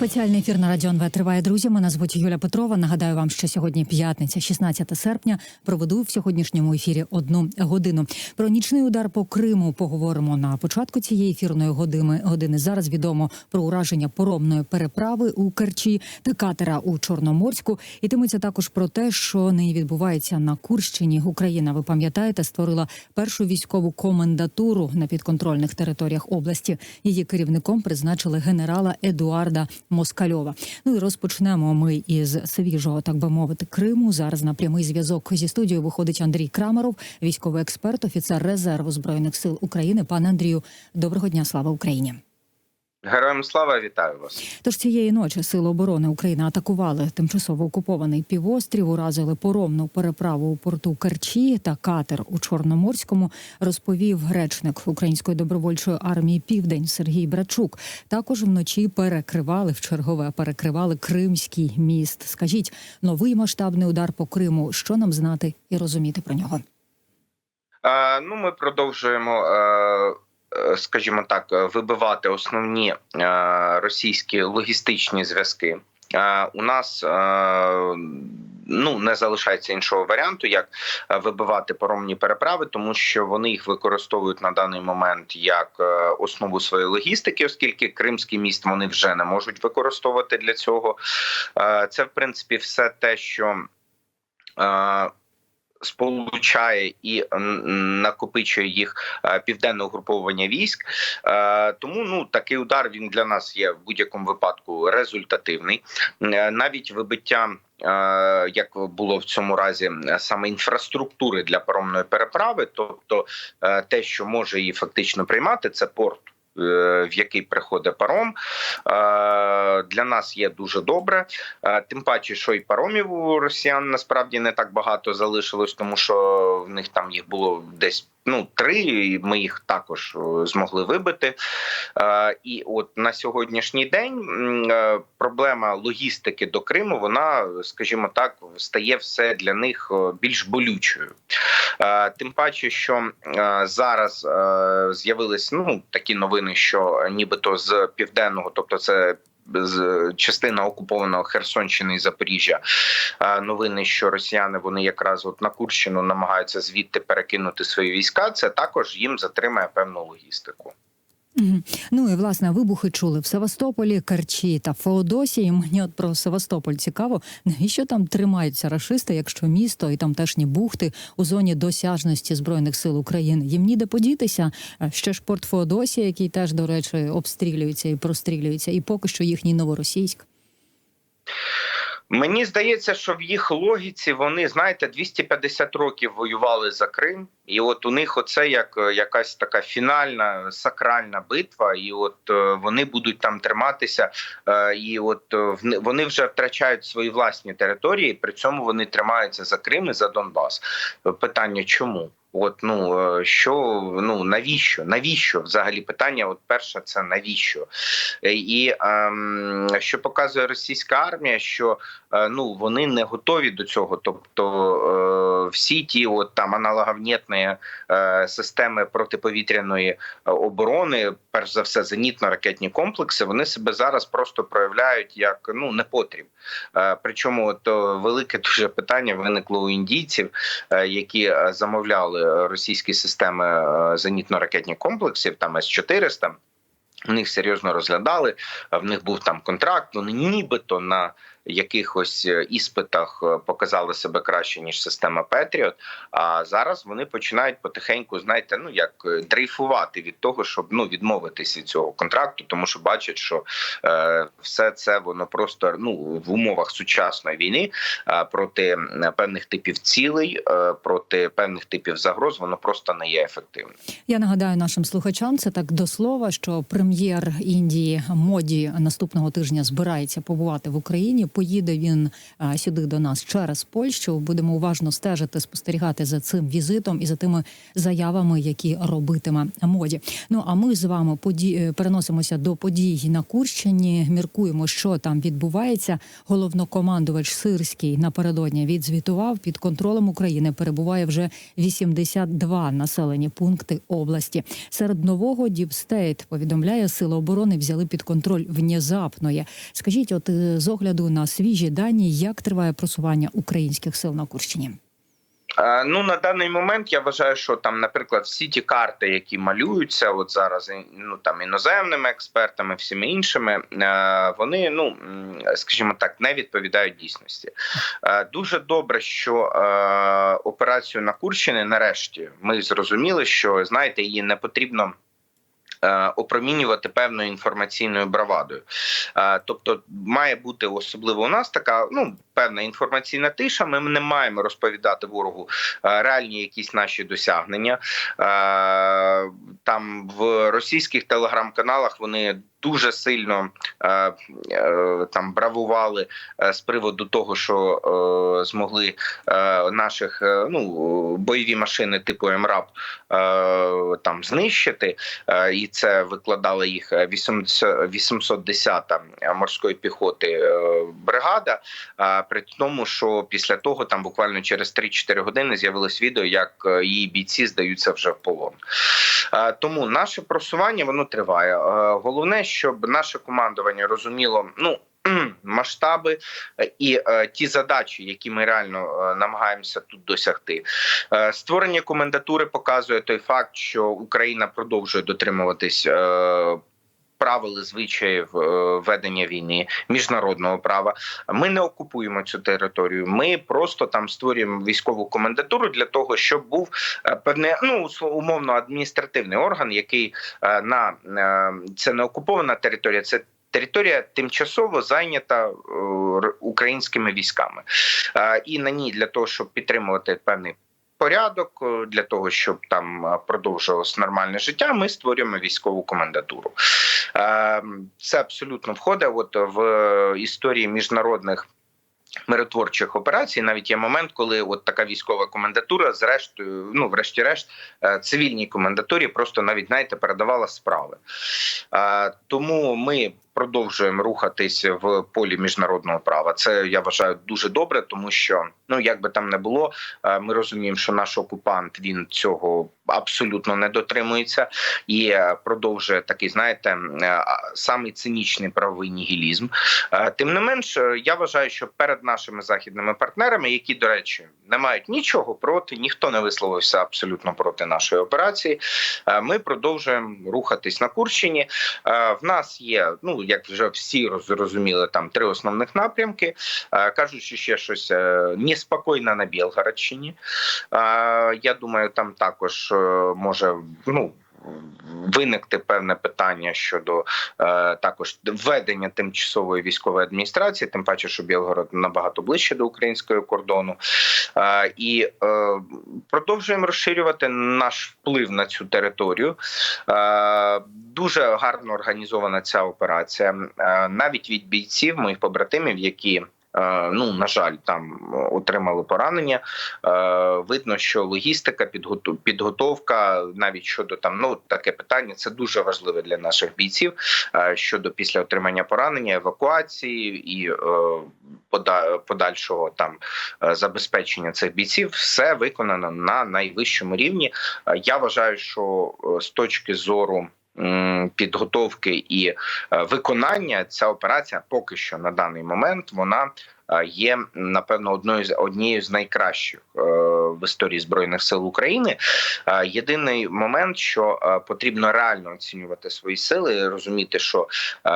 Спеціальний ефір на Радіо НВ триває, друзі. Мене звуть Юля Петрова. Нагадаю вам, що сьогодні п'ятниця, 16 серпня. Проведу в сьогоднішньому ефірі одну годину. Про нічний удар по Криму поговоримо на початку цієї ефірної години. Години зараз відомо про ураження поромної переправи у Керчі та катера у Чорноморську. Йтиметься також про те, що нині відбувається на Курщині. Україна, ви пам'ятаєте, створила першу військову комендатуру на підконтрольних територіях області. Її керівником призначили генерала Едуарда Москальова. Ну і розпочнемо ми із свіжого, так би мовити, Криму. Зараз на прямий зв'язок зі студією виходить Андрій Крамаров, військовий експерт, офіцер резерву збройних сил України. Пане Андрію, доброго дня, слава Україні. Героям слава вітаю вас. Тож цієї ночі сили оборони України атакували тимчасово окупований півострів, уразили поромну переправу у порту Керчі та катер у Чорноморському. Розповів речник Української добровольчої армії Південь Сергій Брачук. Також вночі перекривали в чергове, перекривали Кримський міст. Скажіть, новий масштабний удар по Криму. Що нам знати і розуміти про нього? Е, ну, ми продовжуємо. Е... е, Скажімо так, е, вибивати основні е, російські логістичні зв'язки. У нас ну не залишається іншого варіанту, як вибивати паромні переправи, тому що вони їх використовують на даний момент як основу своєї логістики, оскільки Кримський міст вони вже не можуть використовувати для цього. Це в принципі все те, що. Е, Сполучає і накопичує їх е, південне угруповування військ, Е, тому ну такий удар він для нас є в будь-якому випадку результативний. Е, Навіть вибиття, е, як було в цьому разі, е, саме інфраструктури для паромної переправи, тобто е, те, що може її фактично приймати, це порт. Е, В який приходить паром Е, для нас є дуже добре. Е, Тим паче, що і паромів у росіян насправді не так багато залишилось, тому що в них там їх було десь ну три. Ми їх також е, змогли вибити. Е, І от на сьогоднішній день е, проблема логістики до Криму, вона, скажімо так, стає все для них більш болючою. Тим паче, що зараз з'явились ну такі новини, що нібито з південного, тобто це частина окупованого Херсонщини і Запоріжжя. Е, Новини, що росіяни вони якраз от на Курщину намагаються звідти перекинути свої війська. Це також їм затримає певну логістику. Ну і власне вибухи чули в Севастополі, Карчі та Феодосії. Мені от про Севастополь цікаво, навіщо там тримаються рашисти, якщо місто і там тежні бухти у зоні досяжності збройних сил України. Їм ніде подітися. Е, Ще ж порт Феодосія, який теж до речі обстрілюється і прострілюється, і поки що їхній новоросійськ. Мені здається, що в їх логіці вони знаєте 250 років воювали за Крим, і от у них оце як е, якась така фінальна сакральна битва, і от е, вони будуть там триматися, е, і от вони вже втрачають свої власні території. При цьому вони тримаються за Крим і за Донбас. Питання чому? От ну що ну навіщо? Навіщо взагалі питання? От перше, це навіщо? І ем, що показує російська армія, що е, ну вони не готові до цього. Тобто е, всі ті, от там аналоговнітні е, системи протиповітряної е, оборони, перш за все, зенітно-ракетні комплекси, вони себе зараз просто проявляють як ну непотріб. Е, причому е, велике дуже питання виникло у індійців, які замовляли російські системи зенітно-ракетних комплексів, там С-400, в них серйозно розглядали. В них був там контракт. Вони нібито на якихось е, іспитах е, показали себе краще ніж система Петріот. А зараз вони починають потихеньку, знаєте, ну як е, дрейфувати від того, щоб ну відмовитися від цього контракту, тому що бачать, що е, все це воно просто ну в умовах сучасної війни е, проти певних типів цілей, е, проти певних типів загроз, воно просто не є ефективним. Я нагадаю нашим слухачам, це так до слова, що прем'єр Індії Моді наступного тижня збирається побувати в Україні. Поїде він сюди до нас через Польщу. Будемо уважно стежити, спостерігати за цим візитом і за тими заявами, які робитиме моді. Ну а ми з вами поді... е, переносимося до подій на Курщині. Міркуємо, що там відбувається. Головнокомандувач Сирський напередодні відзвітував під контролем України. Перебуває вже 82 населені пункти області. Серед нового Діпстейт повідомляє, сили оборони взяли під контроль внезапно. Скажіть, от е, з огляду на свіжі дані, як триває просування українських сил на Курщині? Е, Ну на даний момент я вважаю, що там, наприклад, всі ті карти, які малюються, от зараз ну там іноземними експертами, всіми іншими, е, вони ну скажімо так, не відповідають дійсності. Е, Дуже добре, що операцію на Курщині нарешті ми зрозуміли, що знаєте, її не потрібно. Е, Опромінювати певною інформаційною бравадою, Е, тобто має бути особливо у нас така ну певна інформаційна тиша. Ми не маємо розповідати ворогу е, реальні якісь наші досягнення. Е, Там в російських телеграм-каналах вони дуже сильно е, е, там бравували е, з приводу того, що е, змогли е, наших е, ну бойові машини типу МРАП е, там знищити, е, і це викладала їх 80 810-та морської піхоти е, бригада. А при тому, що після того там буквально через 3-4 години з'явилось відео, як е, її бійці здаються вже в полон. Е, Тому наше просування воно триває. Е, Головне, щоб наше командування розуміло, ну. Масштаби і е, ті задачі, які ми реально е, намагаємося тут досягти, Е, створення комендатури показує той факт, що Україна продовжує дотримуватись е, правил і звичаїв е, ведення війни, міжнародного права. Ми не окупуємо цю територію. Ми просто там створюємо військову комендатуру для того, щоб був е, певний ну умовно адміністративний орган, який е, на це не окупована територія, це. Територія тимчасово зайнята українськими військами, і на ній для того, щоб підтримувати певний порядок, е, для того, щоб там е, продовжувалось нормальне життя, ми створюємо військову комендатуру. Е, Це абсолютно входить от в історії міжнародних. Миротворчих операцій навіть є момент, коли от така військова комендатура, зрештою, ну врешті-решт, е, цивільній комендатурі просто навіть знаєте, передавала справи. Е, Тому ми продовжуємо рухатись в полі міжнародного права. Це я вважаю дуже добре, тому що ну як би там не було, е, ми розуміємо, що наш окупант він цього абсолютно не дотримується і е, продовжує такий, знаєте, е, самий цинічний правовий нігілізм. Тим не менш, я вважаю, що перед нашими західними партнерами, які, до речі, не мають нічого проти, ніхто не висловився абсолютно проти нашої операції. Ми продовжуємо рухатись на Курщині. В нас є, ну як вже всі розуміли, там три основних напрямки. Е, Кажучи ще щось е, неспокійно на Білгородщині. Е, Я думаю, там також може ну. Виникти певне питання щодо е, також введення тимчасової військової адміністрації, тим паче, що Білгород набагато ближче до українського кордону, е, і е, продовжуємо розширювати наш вплив на цю територію. Е, дуже гарно організована ця операція, е, навіть від бійців моїх побратимів, які ну на жаль, там отримали поранення. Е, Видно, що логістика, підготов- підготовка, навіть щодо там ну таке питання, це дуже важливе для наших бійців е, щодо після отримання поранення, евакуації і е, пода- подальшого там е, забезпечення цих бійців. Все виконано на найвищому рівні. Е, Я вважаю, що е, з точки зору. Підготовки і е, виконання ця операція поки що на даний момент вона е, є напевно одною з однією з найкращих е, в історії збройних сил України. Єдиний момент, що потрібно реально оцінювати свої сили, і розуміти, що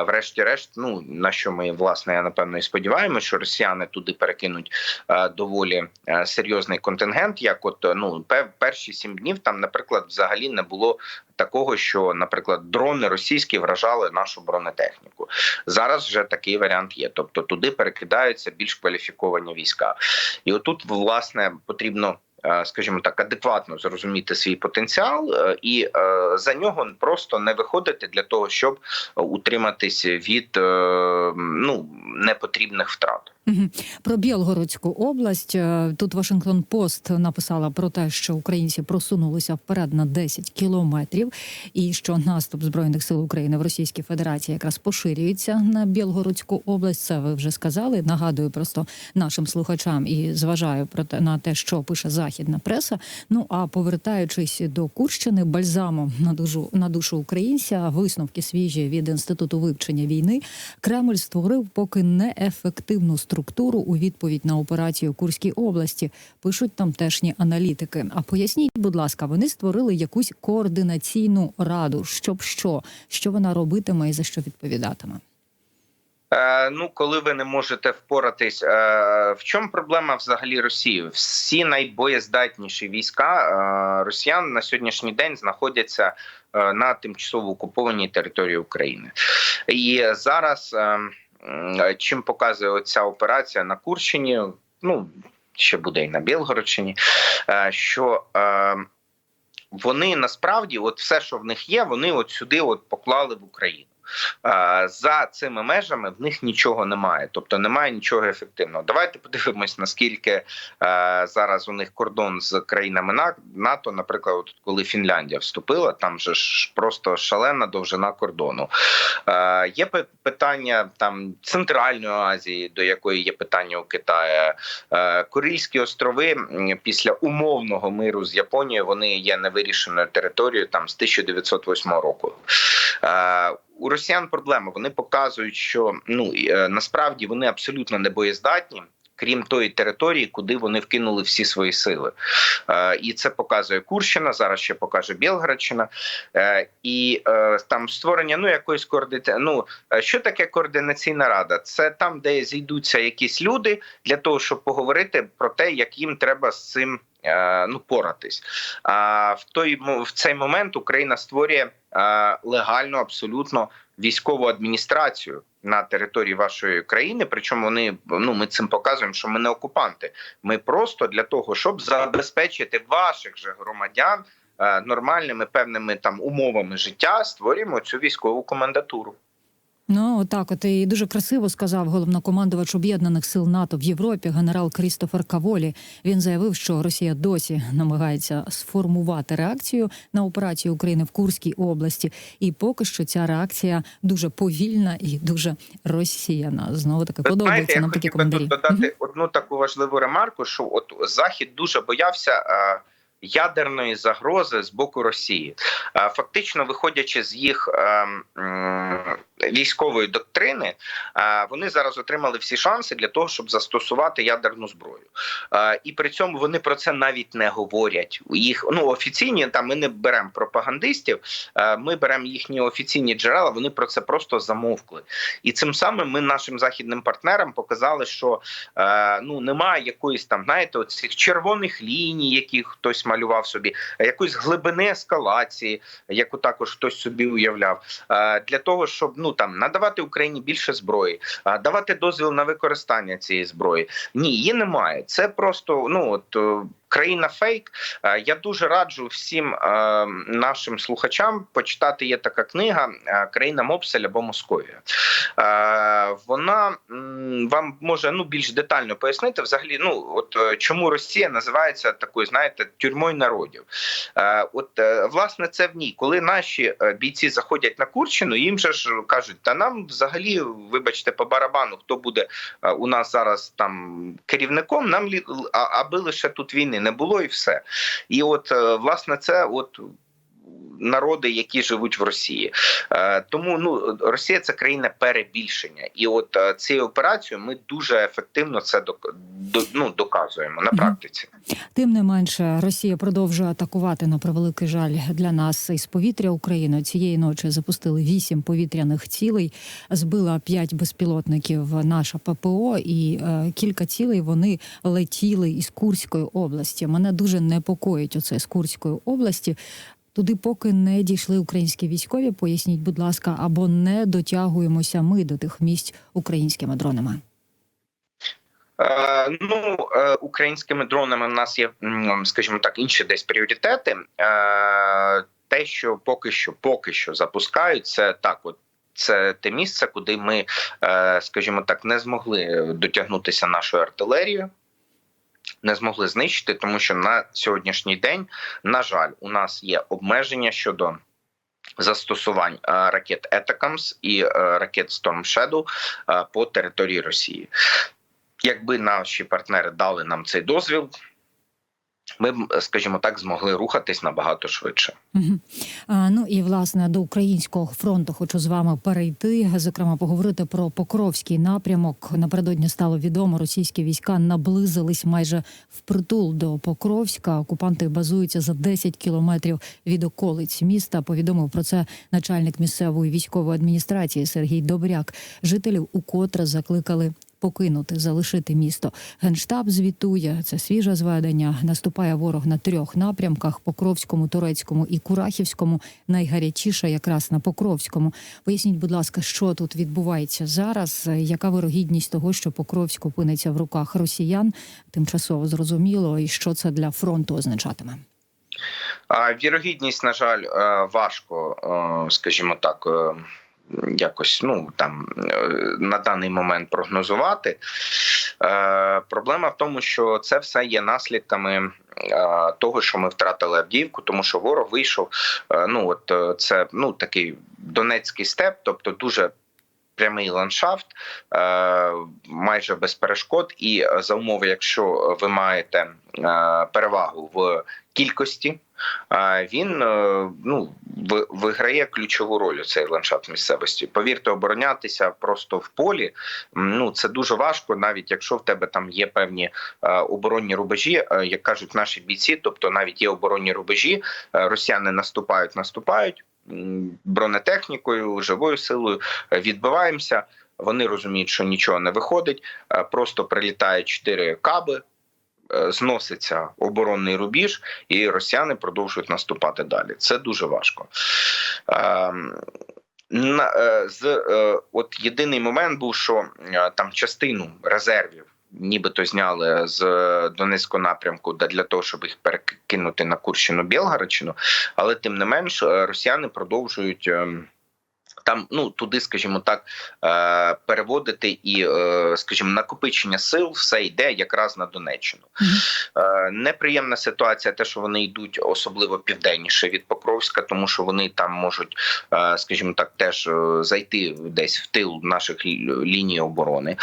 врешті-решт, ну на що ми власне я напевно і сподіваємося, що росіяни туди перекинуть доволі серйозний контингент. Як от ну пе- перші сім днів там, наприклад, взагалі не було такого, що, наприклад, дрони російські вражали нашу бронетехніку. Зараз вже такий варіант є. Тобто туди перекидаються більш кваліфіковані війська, і отут власне потрібно е, скажімо так, адекватно зрозуміти свій потенціал е, і е, за нього просто не виходити для того, щоб утриматись від ну непотрібних втрат. Про Білгородську область е, тут Вашингтон Пост написала про те, що українці просунулися вперед на 10 кілометрів, і що наступ збройних сил України в Російській Федерації якраз поширюється на Білгородську область. Це ви вже сказали. Нагадую просто нашим слухачам і зважаю про те на те, що пише західна преса. Ну а повертаючись до Курщини, бальзамом на душу на душу українця, висновки свіжі від інституту вивчення війни. Кремль створив поки неефективну структуру у відповідь на операцію в Курській області. Пишуть тамтешні аналітики. А поясніть, будь ласка, вони створили якусь координаційну раду. Щоб що, що вона робитиме і за що відповідатиме? Е, ну, коли ви не можете впоратись, е, в чому проблема взагалі Росії? Всі найбоєздатніші війська е, росіян на сьогоднішній день знаходяться на тимчасово окупованій території України, і зараз е, м, чим показує ця операція на Курщині, ну ще буде і на Білгородщині, е, що е, вони насправді, от все, що в них є, вони от сюди от поклали в Україну. Е, За цими межами в них нічого немає, тобто немає нічого ефективного. Давайте подивимось, наскільки е, зараз у них кордон з країнами НАТО. Наприклад, коли Фінляндія вступила, там же ж просто шалена довжина кордону. Е, Є питання там Центральної Азії, до якої є питання у Китаю. Курильські острови після умовного миру з Японією вони є невирішеною територією там з 1908 року. У росіян проблема. Вони показують, що ну е, насправді вони абсолютно не боєздатні. Крім тої території, куди вони вкинули всі свої сили, е, і це показує Курщина. Зараз ще покаже Білградщина, е, і е, там створення ну якоїсь координації. Ну е, що таке координаційна рада? Це там, де зійдуться якісь люди для того, щоб поговорити про те, як їм треба з цим ну поратись. А в той в цей момент Україна створює е, легальну абсолютно військову адміністрацію на території вашої країни. Причому вони ну ми цим показуємо, що ми не окупанти. Ми просто для того, щоб забезпечити ваших же громадян е, нормальними певними там умовами життя, створюємо цю військову комендатуру. Ну отак, от і дуже красиво сказав головнокомандувач об'єднаних сил НАТО в Європі, генерал Крістофер Каволі. Він заявив, що Росія досі намагається сформувати реакцію на операцію України в Курській області, і поки що ця реакція дуже повільна і дуже розсіяна. Знову таки знаєте, нам я такі коментарі. додати одну таку важливу ремарку: що от Захід дуже боявся. е, Ядерної загрози з боку Росії, фактично виходячи з їх військової доктрини, вони зараз отримали всі шанси для того, щоб застосувати ядерну зброю. І при цьому вони про це навіть не говорять. Їх ну офіційні там ми не беремо пропагандистів, ми беремо їхні офіційні джерела. Вони про це просто замовкли. І цим самим ми нашим західним партнерам показали, що ну немає якоїсь там, знаєте, цих червоних ліній, які хтось малював собі, якоїсь глибини ескалації, яку також хтось собі уявляв, для того, щоб ну там надавати Україні більше зброї, давати дозвіл на використання цієї зброї. Ні, її немає. Це просто ну от. Країна фейк. Е, Я дуже раджу всім е, нашим слухачам почитати. Є така книга е, Країна Мопсель або Московія. Вона вам може ну більш детально пояснити взагалі. Ну от чому Росія називається такою, знаєте, тюрмою народів. От власне це в ній, коли наші бійці заходять на Курщину, їм же ж кажуть, та нам взагалі, вибачте, по барабану, хто буде у нас зараз там керівником, нам аби лише тут війни не було, і все. І от е, власне це от. Народи, які живуть в Росії, Е, тому ну Росія це країна перебільшення, і от е, цією операцією ми дуже ефективно це ну, доказуємо на практиці. Тим не менше, Росія продовжує атакувати на превеликий жаль для нас із повітря України. Цієї ночі запустили вісім повітряних цілей, збила п'ять безпілотників наша ППО, і е, кілька цілей вони летіли із Курської області. Мене дуже непокоїть оце з Курської області. Туди поки не дійшли українські військові. Поясніть, будь ласка, або не дотягуємося ми до тих місць українськими дронами. Е, ну, е, українськими дронами в нас є, скажімо так, інші десь пріоритети. Е, те, що поки що, поки що запускають, це так, от. Це те місце, куди ми, скажімо так, не змогли дотягнутися нашою артилерією, не змогли знищити, тому що на сьогоднішній день, на жаль, у нас є обмеження щодо застосувань е, ракет Етакамс і е, ракет Storm Shadow е, по території Росії. Якби наші партнери дали нам цей дозвіл, ми б, скажімо так, змогли рухатись набагато швидше. А, ну і власне до українського фронту хочу з вами перейти. Зокрема, поговорити про Покровський напрямок. Напередодні стало відомо, російські війська наблизились майже впритул до Покровська. Окупанти базуються за 10 кілометрів від околиць міста. Повідомив про це начальник місцевої військової адміністрації Сергій Добряк. Жителів укотре закликали. Покинути, залишити місто. Генштаб звітує це свіже зведення. Наступає ворог на трьох напрямках: Покровському, Турецькому і Курахівському. Найгарячіше якраз на Покровському. Поясніть, будь ласка, що тут відбувається зараз? Яка вирогідність того, що Покровськ опиниться в руках росіян? Тимчасово зрозуміло, і що це для фронту означатиме? Вірогідність, на жаль, е, важко, е, скажімо так. Якось ну там е, на даний момент прогнозувати. Е, Проблема в тому, що це все є наслідками е, того, що ми втратили Авдіївку, тому що ворог вийшов. е, Ну от це ну такий Донецький степ, тобто дуже. Прямий ландшафт е, майже без перешкод, і за умови, якщо ви маєте е, перевагу в кількості, е, він ну виграє ключову роль у цей ландшафт місцевості. Повірте, оборонятися просто в полі. Ну це дуже важко, навіть якщо в тебе там є певні оборонні рубежі, як кажуть наші бійці, тобто навіть є оборонні рубежі, росіяни наступають, наступають бронетехнікою, живою силою е, відбиваємося. Вони розуміють, що нічого не виходить. е, Просто прилітають чотири каби, е, зноситься оборонний рубіж, і росіяни продовжують наступати далі. Це дуже важко. Ем, з, от єдиний момент був, що там частину резервів. Нібито зняли з Донецького напрямку для того, щоб їх перекинути на Курщину Білгородщину, але тим не менш е, росіяни продовжують ем, там, ну туди, скажімо так, е, переводити і, е, скажімо, накопичення сил все йде якраз на Донеччину. Е, Неприємна ситуація, те, що вони йдуть особливо південніше від Покровська, тому що вони там можуть, скажімо так, теж зайти десь в тил наших ліній оборони.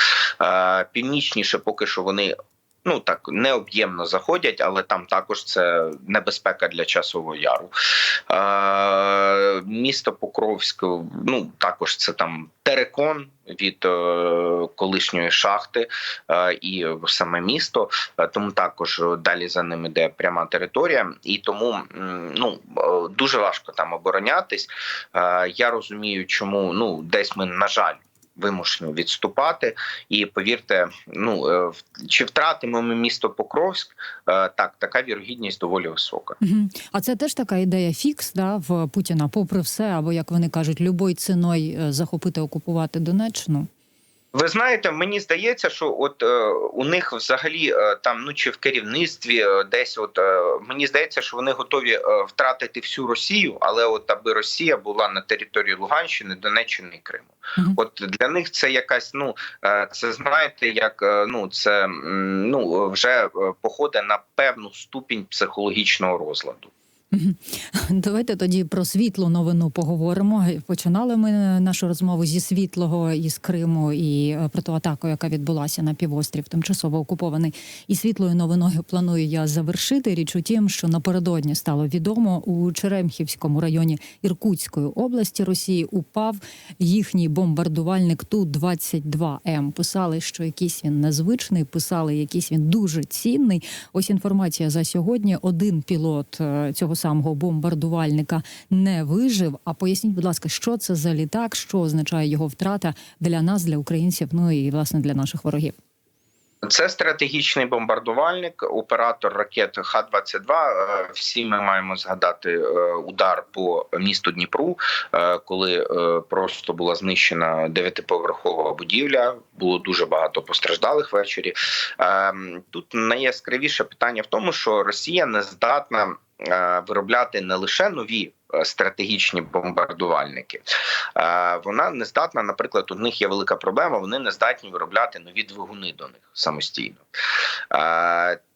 Північніше, поки що вони. Ну так необ'ємно заходять, але там також це небезпека для часового яру. Е, місто Покровськ, ну також це там терекон від е, колишньої шахти е, і саме місто. Е, Тому також далі за ним іде пряма територія, і тому ну е, дуже важко там оборонятись. Е, Я розумію, чому ну десь ми на жаль. Вимушені відступати, і повірте, ну е, чи втратимо ми місто Покровськ? Е, Так, така вірогідність доволі висока. А це теж така ідея фікс да, в Путіна, попри все, або як вони кажуть, любою ціною е, захопити, окупувати Донеччину. Ви знаєте, мені здається, що от е, у них взагалі е, там, ну чи в керівництві, е, десь, от е, мені здається, що вони готові е, втратити всю Росію, але от аби Росія була на території Луганщини, Донеччини і Криму. Мгм. От для них це якась, ну е, це знаєте, як е, ну це м, ну вже е, походить на певну ступінь психологічного розладу. Давайте тоді про світлу новину поговоримо. Починали ми нашу розмову зі світлого із Криму і е, про ту атаку, яка відбулася на півострів, тимчасово окупований. І світлою новиною планую я завершити. Річ у тім, що напередодні стало відомо у Черемхівському районі Іркутської області Росії упав їхній бомбардувальник Ту 22 М. Писали, що якийсь він незвичний, писали, якийсь він дуже цінний. Ось інформація за сьогодні. Один пілот е, цього самого бомбардувальника не вижив. А поясніть, будь ласка, що це за літак, що означає його втрата для нас, для українців, ну і власне для наших ворогів. Це стратегічний бомбардувальник, оператор ракет Х-22. Е, Всі ми маємо згадати е, удар по місту Дніпру, е, коли просто була знищена дев'ятиповерхова будівля. Було дуже багато постраждалих ввечері. Е, Тут найяскравіше питання в тому, що Росія не здатна виробляти не лише нові. е, Стратегічні бомбардувальники Е, вона не здатна, наприклад, у них є велика проблема. Вони не здатні виробляти нові двигуни до них самостійно.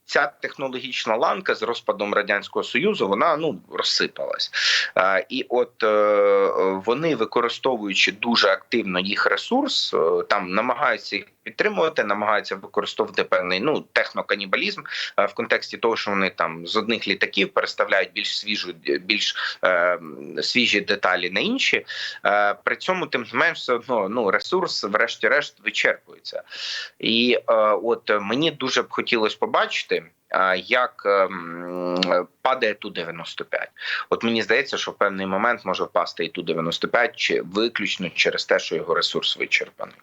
Ця технологічна ланка з розпадом радянського союзу вона ну розсипалась, і от е, вони, використовуючи дуже активно їх ресурс, е, там намагаються їх підтримувати, намагаються використовувати певний ну техноканібалізм е, в контексті того, що вони там з одних літаків переставляють більш свіжу, більш свіжі деталі на інші. При цьому, тим менш, все одно ну ресурс, врешті-решт, вичерпується. І от мені дуже б хотілося побачити. Е, Як ем, падає ту 95 От мені здається, що в певний момент може впасти і ту 95 чи виключно через те, що його ресурс вичерпаний.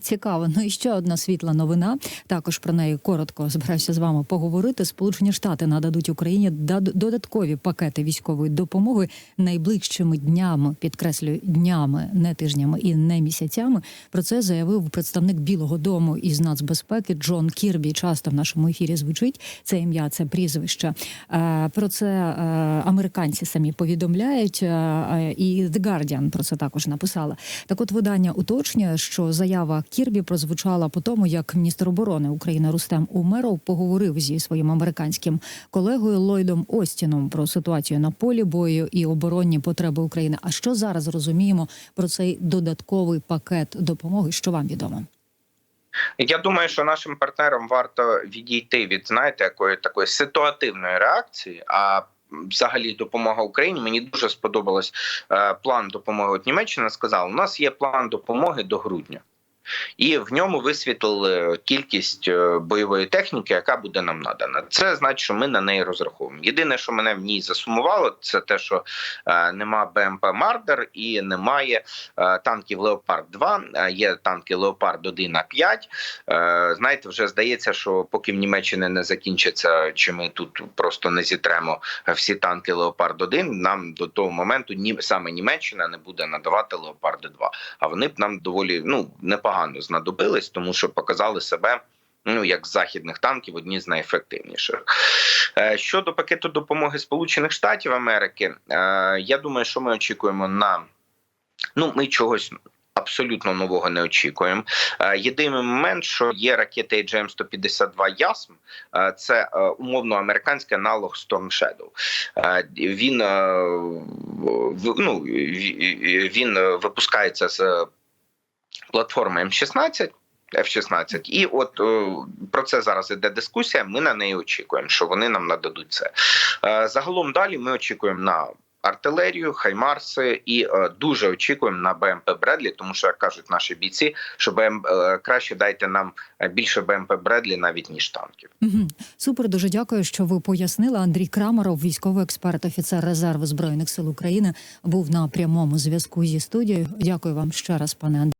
Цікаво. Ну і ще одна світла новина. Також про неї коротко збираюся з вами поговорити. Сполучені Штати нададуть Україні додаткові пакети військової допомоги найближчими днями. Підкреслюю днями, не тижнями і не місяцями. Про це заявив представник Білого Дому із нацбезпеки Джон Кірбі. Часто в нашому ефірі звучить це ім'я, це прізвище. Е, Про це е, американці самі повідомляють, е, і The Guardian про це також написала. Так, от видання уточнює, що заява Кірбі прозвучала по тому, як міністр оборони України Рустем Умеров поговорив зі своїм американським колегою Ллойдом Остіном про ситуацію на полі бою і оборонні потреби України. А що зараз розуміємо про цей додатковий пакет допомоги? Що вам відомо? Я думаю, що нашим партнерам варто відійти від знаєте якої такої ситуативної реакції. А взагалі допомога Україні мені дуже сподобалось е, план допомоги. От Німеччина сказала: у нас є план допомоги до грудня. І в ньому висвітлили кількість е, бойової техніки, яка буде нам надана. Це значить, що ми на неї розраховуємо. Єдине, що мене в ній засумувало, це те, що е, нема БМП Мардер і немає е, танків Леопард 2 е, Є танки Леопард 1 а 5 Е, Знаєте, вже здається, що поки в Німеччині не закінчиться, чи ми тут просто не зітремо всі танки Леопард 1 нам до того моменту саме Німеччина не буде надавати Леопарди 2 А вони б нам доволі ну непогано знадобились, тому що показали себе. Ну, як західних танків, одні з найефективніших. Е, Щодо пакету допомоги Сполучених Штатів Америки, е, я думаю, що ми очікуємо на ну, ми чогось. Абсолютно нового не очікуємо. Е, Єдиний момент, що є ракети AGM-152 «Ясм», це умовно американський аналог Storm Shadow. Він, ну, він випускається з платформи М16. F-16. і от е, про це зараз іде дискусія. Ми на неї очікуємо, що вони нам нададуть це. Е, загалом далі ми очікуємо на артилерію, хаймарси і е, дуже очікуємо на БМП Бредлі, тому що як кажуть наші бійці, що БМ е, краще дайте нам е, більше БМП Бредлі навіть ніж танків. Мгм. Супер, дуже дякую, що ви пояснили. Андрій Крамаров, військовий експерт, офіцер резерву збройних сил України, був на прямому зв'язку зі студією. Дякую вам ще раз, пане Андрій.